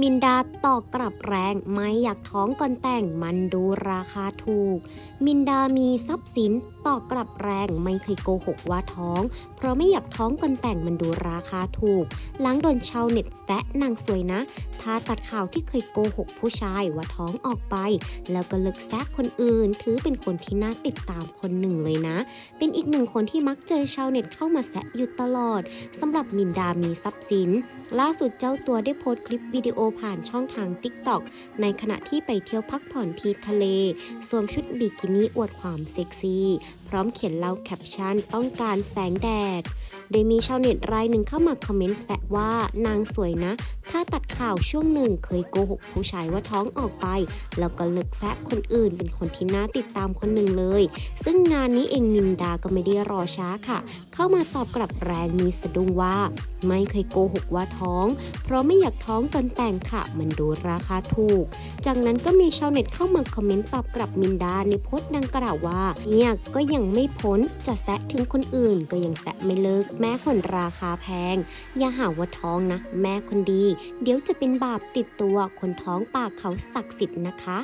มินดาตอบกลับแรงไม่อยากท้องก่อนแต่งมันดูราคาถูก มินดามีทรัพย์สินตอบกลับแรงไม่เคยโกหกว่าท้อง เพราะไม่อยากท้องก่อนแต่งมันดูราคาถูก หลังโดนชาวเน็ตแซะนางสวยนะ ถ้าตัดข่าวที่เคยโกหกผู้ชายว่าท้องออกไป แล้วก็เลิกแซะคนอื่น ถือเป็นคนที่น่าติดตามคนหนึ่งเลยนะ เป็นอีกหนึ่งคนที่มักเจอชาวเน็ตเข้ามาแซะอยู่ตลอดสำหรับมินดามีทรัพย์สิน ล่าสุดเจ้าตัวได้โพสต์คลิปวิดีโอผ่านช่องทาง TikTok ในขณะที่ไปเที่ยวพักผ่อนที่ทะเล สวมชุดบิกินี่อวดความเซ็กซี่ พร้อมเขียนเล่าแคปชั่นต้องการแสงแดด โดยมีชาวเน็ตรายหนึ่งเข้ามาคอมเมนต์แซะว่านางสวยนะ ถ้าตัดข่าวช่วงหนึ่งเคยโกหกผู้ชายว่าท้องออกไป แล้วก็เลิกแซะคนอื่นเป็นคนที่น่าติดตามคนหนึ่งเลย ซึ่งงานนี้เองมินดาก็ไม่ได้รอช้าค่ะ เข้ามาตอบกลับแรงมีสะดุ้งว่า ไม่เคยโกหกว่าท้อง เพราะไม่อยากท้องก่อนแต่งค่ะ มันดูราคาถูก จากนั้นก็มีชาวเน็ตเข้ามาคอมเมนต์ตอบกลับมินดาในโพสต์ดังกล่าวว่าเนี่ยก็ยังไม่พ้นจะแซะถึงคนอื่นก็ยังแซะไม่เลิกแม้คนราคาแพง อย่าหาว่าท้องนะ แม่คนดี เดี๋ยวจะเป็นบาปติดตัวคนท้องปากเขาศักดิ์สิทธิ์นะคะ